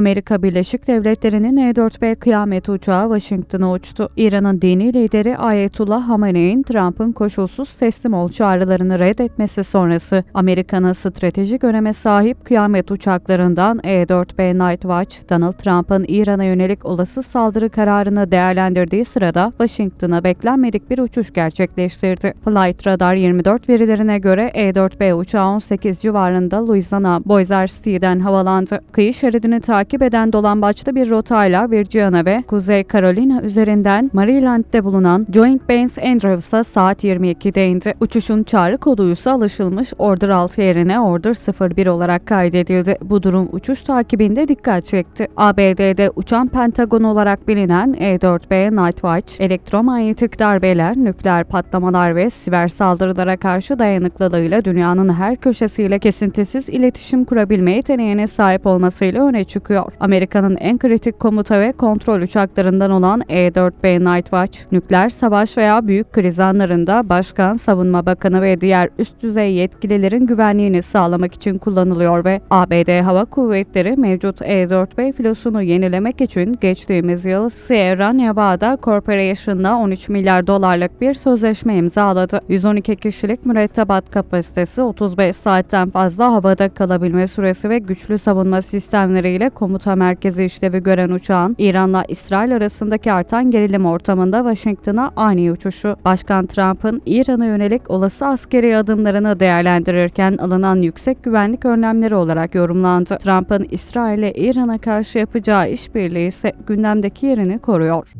Amerika Birleşik Devletleri'nin E-4B kıyamet uçağı Washington'a uçtu. İran'ın dini lideri Ayetullah Hamene'in Trump'ın koşulsuz teslim ol çağrılarını reddetmesi sonrası Amerika'nın stratejik öneme sahip kıyamet uçaklarından E-4B Nightwatch, Donald Trump'ın İran'a yönelik olası saldırı kararını değerlendirdiği sırada Washington'a beklenmedik bir uçuş gerçekleştirdi. Flight Radar 24 verilerine göre E-4B uçağı 18 civarında Louisiana Boise City'den havalandı. Kıyı şeridini takip eden dolambaçlı bir rotayla Virginia ve Kuzey Carolina üzerinden Maryland'de bulunan Joint Base Andrews'a saat 22'de indi. Uçuşun çağrı kodu ise alışılmış Order 6 yerine Order 01 olarak kaydedildi. Bu durum uçuş takibinde dikkat çekti. ABD'de uçan Pentagon olarak bilinen E-4B Nightwatch, elektromanyetik darbeler, nükleer patlamalar ve siber saldırılara karşı dayanıklılığıyla dünyanın her köşesiyle kesintisiz iletişim kurabilme yeteneğine sahip olmasıyla öne çıkıyor. Amerika'nın en kritik komuta ve kontrol uçaklarından olan E-4B Nightwatch, nükleer savaş veya büyük kriz anlarında Başkan, Savunma Bakanı ve diğer üst düzey yetkililerin güvenliğini sağlamak için kullanılıyor ve ABD Hava Kuvvetleri mevcut E-4B filosunu yenilemek için geçtiğimiz yıl Sierra Nevada Corporation'la 13 milyar dolarlık bir sözleşme imzaladı. 112 kişilik mürettebat kapasitesi, 35 saatten fazla havada kalabilme süresi ve güçlü savunma sistemleriyle komuta merkezi işlevi gören uçağın İran'la İsrail arasındaki artan gerilim ortamında Washington'a ani uçuşu. Başkan Trump'ın İran'a yönelik olası askeri adımlarını değerlendirirken alınan yüksek güvenlik önlemleri olarak yorumlandı. Trump'ın İsrail'e İran'a karşı yapacağı işbirliği ise gündemdeki yerini koruyor.